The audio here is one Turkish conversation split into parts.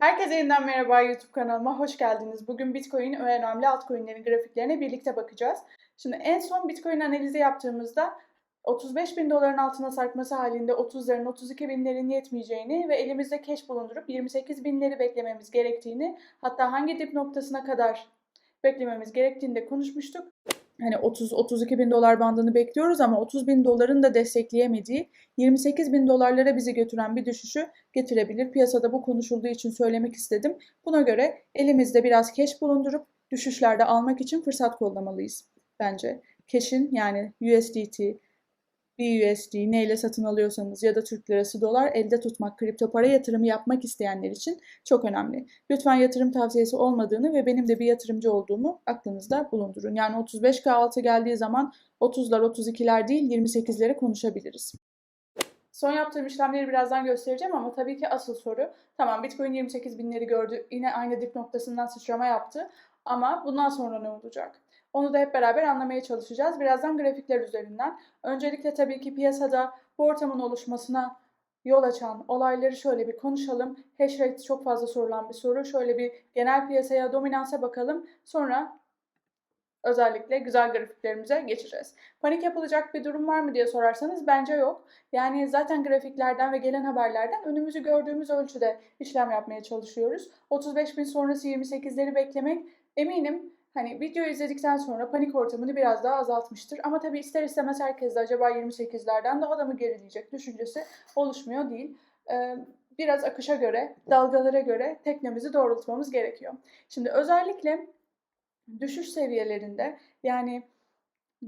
Herkese yeniden merhaba YouTube kanalıma hoş geldiniz. Bugün Bitcoin önemli altcoin'lerin grafiklerine birlikte bakacağız. Şimdi en son Bitcoin analizi yaptığımızda 35 bin doların altına sarkması halinde 30'ların 32 binlerin yetmeyeceğini ve elimizde cash bulundurup 28 binleri beklememiz gerektiğini hatta hangi dip noktasına kadar beklememiz gerektiğini de konuşmuştuk. Hani 30-32 bin dolar bandını bekliyoruz ama 30 bin doların da destekleyemediği 28 bin dolarlara bizi götüren bir düşüşü getirebilir. Piyasada bu konuşulduğu için söylemek istedim. Buna göre elimizde biraz cash bulundurup düşüşlerde almak için fırsat kollamalıyız bence. Cash'in yani USDT, BUSD neyle satın alıyorsanız ya da Türk lirası dolar elde tutmak, kripto para yatırımı yapmak isteyenler için çok önemli. Lütfen yatırım tavsiyesi olmadığını ve benim de bir yatırımcı olduğumu aklınızda bulundurun. Yani 35K altı geldiği zaman 30'lar 32'ler değil 28'lere konuşabiliriz. Son yaptığım işlemleri birazdan göstereceğim ama tabii ki asıl soru tamam Bitcoin 28 binleri gördü yine aynı dip noktasından sıçrama yaptı ama bundan sonra ne olacak? Onu da hep beraber anlamaya çalışacağız. Birazdan grafikler üzerinden. Öncelikle tabii ki piyasada bu ortamın oluşmasına yol açan olayları şöyle bir konuşalım. Hash rate çok fazla sorulan bir soru. Şöyle bir genel piyasaya, dominansa bakalım. Sonra özellikle güzel grafiklerimize geçeceğiz. Panik yapılacak bir durum var mı diye sorarsanız bence yok. Yani zaten grafiklerden ve gelen haberlerden önümüzü gördüğümüz ölçüde işlem yapmaya çalışıyoruz. 35 bin sonrası 28'leri beklemek eminim hani video izledikten sonra panik ortamını biraz daha azaltmıştır. Ama tabii ister istemez herkes de acaba 28'lerden daha da mı gerileyecek düşüncesi oluşmuyor değil. Ee, biraz akışa göre, dalgalara göre teknemizi doğrultmamız gerekiyor. Şimdi özellikle düşüş seviyelerinde yani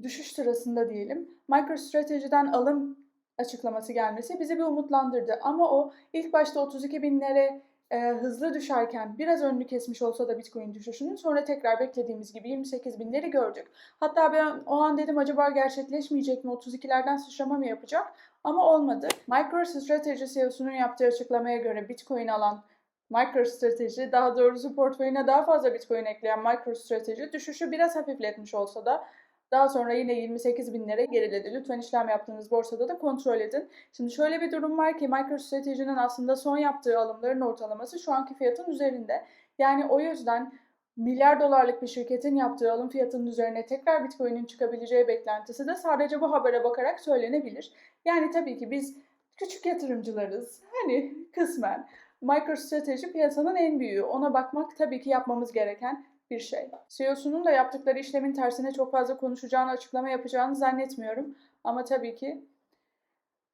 düşüş sırasında diyelim MicroStrategy'den alım açıklaması gelmesi bizi bir umutlandırdı. Ama o ilk başta 32 binlere e, hızlı düşerken biraz önünü kesmiş olsa da Bitcoin düşüşünün sonra tekrar beklediğimiz gibi 28 binleri gördük. Hatta ben o an dedim acaba gerçekleşmeyecek mi 32'lerden sıçrama mı yapacak ama olmadı. MicroStrategy CEO'sunun yaptığı açıklamaya göre Bitcoin alan MicroStrategy daha doğrusu portföyüne daha fazla Bitcoin ekleyen MicroStrategy düşüşü biraz hafifletmiş olsa da daha sonra yine 28 binlere geriledi. Lütfen işlem yaptığınız borsada da kontrol edin. Şimdi şöyle bir durum var ki MicroStrategy'nin aslında son yaptığı alımların ortalaması şu anki fiyatın üzerinde. Yani o yüzden milyar dolarlık bir şirketin yaptığı alım fiyatının üzerine tekrar Bitcoin'in çıkabileceği beklentisi de sadece bu habere bakarak söylenebilir. Yani tabii ki biz küçük yatırımcılarız. Hani kısmen. MicroStrategy piyasanın en büyüğü. Ona bakmak tabii ki yapmamız gereken bir şey. CEO'sunun da yaptıkları işlemin tersine çok fazla konuşacağını, açıklama yapacağını zannetmiyorum. Ama tabii ki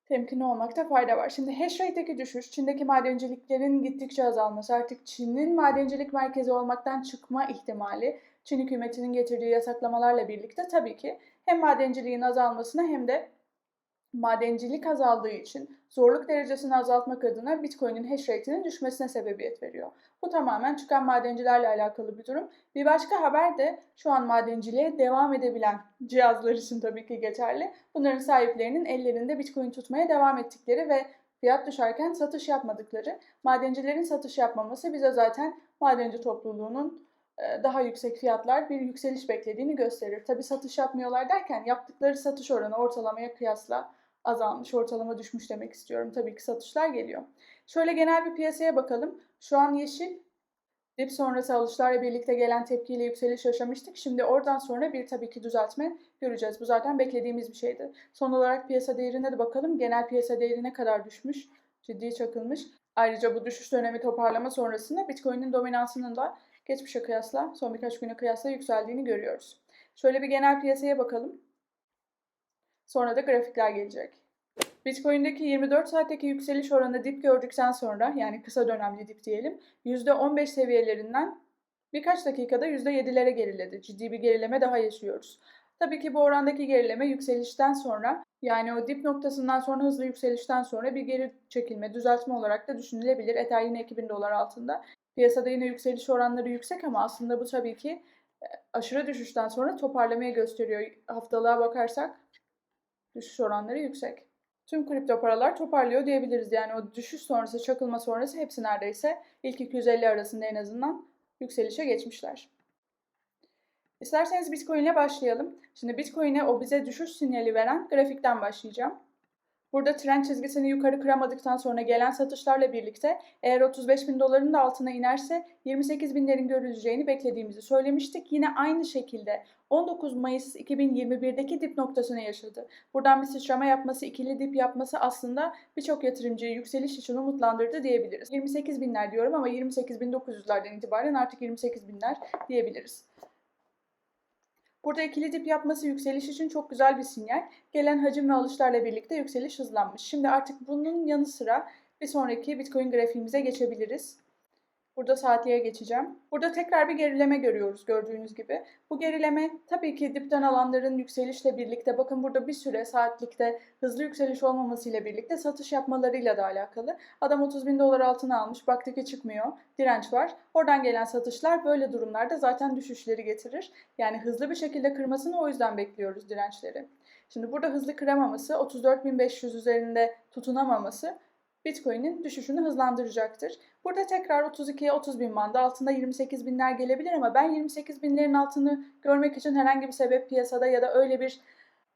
temkinli olmakta fayda var. Şimdi hash rate'deki düşüş, Çin'deki madenciliklerin gittikçe azalması, artık Çin'in madencilik merkezi olmaktan çıkma ihtimali, Çin hükümetinin getirdiği yasaklamalarla birlikte tabii ki hem madenciliğin azalmasına hem de madencilik azaldığı için zorluk derecesini azaltmak adına Bitcoin'in hash rate'inin düşmesine sebebiyet veriyor. Bu tamamen çıkan madencilerle alakalı bir durum. Bir başka haber de şu an madenciliğe devam edebilen cihazlar için tabii ki geçerli. Bunların sahiplerinin ellerinde Bitcoin tutmaya devam ettikleri ve fiyat düşerken satış yapmadıkları. Madencilerin satış yapmaması bize zaten madenci topluluğunun daha yüksek fiyatlar bir yükseliş beklediğini gösterir. Tabi satış yapmıyorlar derken yaptıkları satış oranı ortalamaya kıyasla azalmış, ortalama düşmüş demek istiyorum. Tabii ki satışlar geliyor. Şöyle genel bir piyasaya bakalım. Şu an yeşil dip sonrası alışlarla birlikte gelen tepkiyle yükseliş yaşamıştık. Şimdi oradan sonra bir tabii ki düzeltme göreceğiz. Bu zaten beklediğimiz bir şeydi. Son olarak piyasa değerine de bakalım. Genel piyasa değeri ne kadar düşmüş? Ciddi çakılmış. Ayrıca bu düşüş dönemi toparlama sonrasında Bitcoin'in dominansının da geçmişe kıyasla, son birkaç güne kıyasla yükseldiğini görüyoruz. Şöyle bir genel piyasaya bakalım. Sonra da grafikler gelecek. Bitcoin'deki 24 saatteki yükseliş oranı dip gördükten sonra yani kısa dönemli dip diyelim %15 seviyelerinden birkaç dakikada %7'lere geriledi. Ciddi bir gerileme daha yaşıyoruz. Tabii ki bu orandaki gerileme yükselişten sonra yani o dip noktasından sonra hızlı yükselişten sonra bir geri çekilme, düzeltme olarak da düşünülebilir. Ether yine 2000 dolar altında. Piyasada yine yükseliş oranları yüksek ama aslında bu tabii ki e, aşırı düşüşten sonra toparlamaya gösteriyor. Haftalığa bakarsak düşüş oranları yüksek. Tüm kripto paralar toparlıyor diyebiliriz. Yani o düşüş sonrası, çakılma sonrası hepsi neredeyse ilk 250 arasında en azından yükselişe geçmişler. İsterseniz Bitcoin ile başlayalım. Şimdi Bitcoin'e o bize düşüş sinyali veren grafikten başlayacağım. Burada trend çizgisini yukarı kıramadıktan sonra gelen satışlarla birlikte eğer 35 bin doların da altına inerse 28 binlerin görüleceğini beklediğimizi söylemiştik. Yine aynı şekilde 19 Mayıs 2021'deki dip noktasını yaşadı. Buradan bir sıçrama yapması, ikili dip yapması aslında birçok yatırımcıyı yükseliş için umutlandırdı diyebiliriz. 28 binler diyorum ama 28 bin 900'lerden itibaren artık 28 binler diyebiliriz. Burada ikili dip yapması yükseliş için çok güzel bir sinyal. Gelen hacim ve alışlarla birlikte yükseliş hızlanmış. Şimdi artık bunun yanı sıra bir sonraki Bitcoin grafiğimize geçebiliriz. Burada saatliğe geçeceğim. Burada tekrar bir gerileme görüyoruz gördüğünüz gibi. Bu gerileme tabii ki dipten alanların yükselişle birlikte bakın burada bir süre saatlikte hızlı yükseliş olmamasıyla birlikte satış yapmalarıyla da alakalı. Adam 30 bin dolar altına almış baktık ki çıkmıyor. Direnç var. Oradan gelen satışlar böyle durumlarda zaten düşüşleri getirir. Yani hızlı bir şekilde kırmasını o yüzden bekliyoruz dirençleri. Şimdi burada hızlı kıramaması 34.500 üzerinde tutunamaması Bitcoin'in düşüşünü hızlandıracaktır. Burada tekrar 32'ye 30 bin bandı altında 28 binler gelebilir ama ben 28 binlerin altını görmek için herhangi bir sebep piyasada ya da öyle bir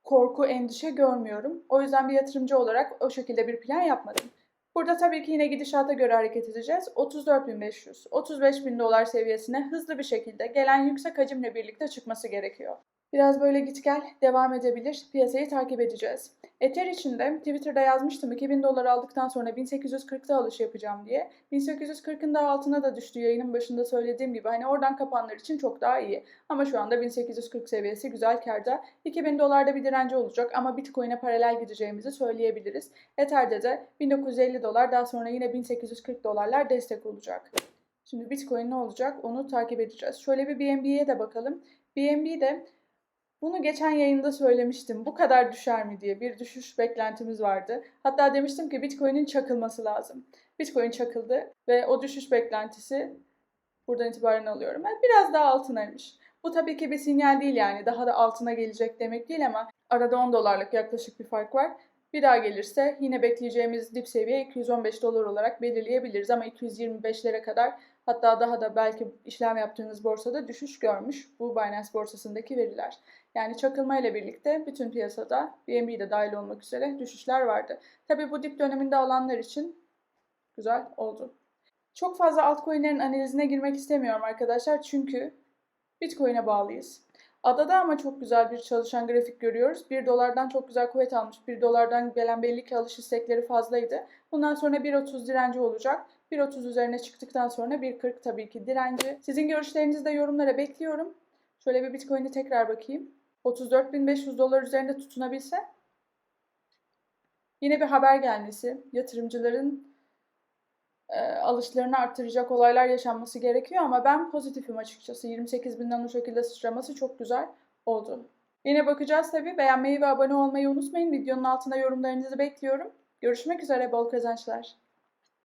korku, endişe görmüyorum. O yüzden bir yatırımcı olarak o şekilde bir plan yapmadım. Burada tabii ki yine gidişata göre hareket edeceğiz. 34.500, 35 bin dolar seviyesine hızlı bir şekilde gelen yüksek hacimle birlikte çıkması gerekiyor. Biraz böyle git gel devam edebilir. Piyasayı takip edeceğiz. Ether için de Twitter'da yazmıştım 2000 dolar aldıktan sonra 1840'da alış yapacağım diye. 1840'ın da altına da düştü yayının başında söylediğim gibi. Hani oradan kapanlar için çok daha iyi. Ama şu anda 1840 seviyesi güzel karda. 2000 dolarda bir direnci olacak ama Bitcoin'e paralel gideceğimizi söyleyebiliriz. Ether'de de 1950 dolar daha sonra yine 1840 dolarlar destek olacak. Şimdi Bitcoin ne olacak onu takip edeceğiz. Şöyle bir BNB'ye de bakalım. BNB'de bunu geçen yayında söylemiştim. Bu kadar düşer mi diye bir düşüş beklentimiz vardı. Hatta demiştim ki Bitcoin'in çakılması lazım. Bitcoin çakıldı ve o düşüş beklentisi buradan itibaren alıyorum. Yani biraz daha altınaymış. Bu tabii ki bir sinyal değil yani daha da altına gelecek demek değil ama arada 10 dolarlık yaklaşık bir fark var. Bir daha gelirse yine bekleyeceğimiz dip seviye 215 dolar olarak belirleyebiliriz ama 225'lere kadar hatta daha da belki işlem yaptığınız borsada düşüş görmüş bu Binance borsasındaki veriler. Yani çakılma ile birlikte bütün piyasada BNB de dahil olmak üzere düşüşler vardı. Tabii bu dip döneminde alanlar için güzel oldu. Çok fazla altcoin'lerin analizine girmek istemiyorum arkadaşlar çünkü Bitcoin'e bağlıyız. Adada ama çok güzel bir çalışan grafik görüyoruz. 1 dolardan çok güzel kuvvet almış. 1 dolardan gelen belli ki alış istekleri fazlaydı. Bundan sonra 1.30 direnci olacak. 1.30 üzerine çıktıktan sonra 1.40 tabii ki direnci. Sizin görüşlerinizi de yorumlara bekliyorum. Şöyle bir Bitcoin'i tekrar bakayım. 34.500 dolar üzerinde tutunabilse yine bir haber gelmesi, yatırımcıların e, alışlarını arttıracak olaylar yaşanması gerekiyor ama ben pozitifim açıkçası. 28 binden o şekilde sıçraması çok güzel oldu. Yine bakacağız tabii. Beğenmeyi ve abone olmayı unutmayın. Videonun altına yorumlarınızı bekliyorum. Görüşmek üzere. Bol kazançlar.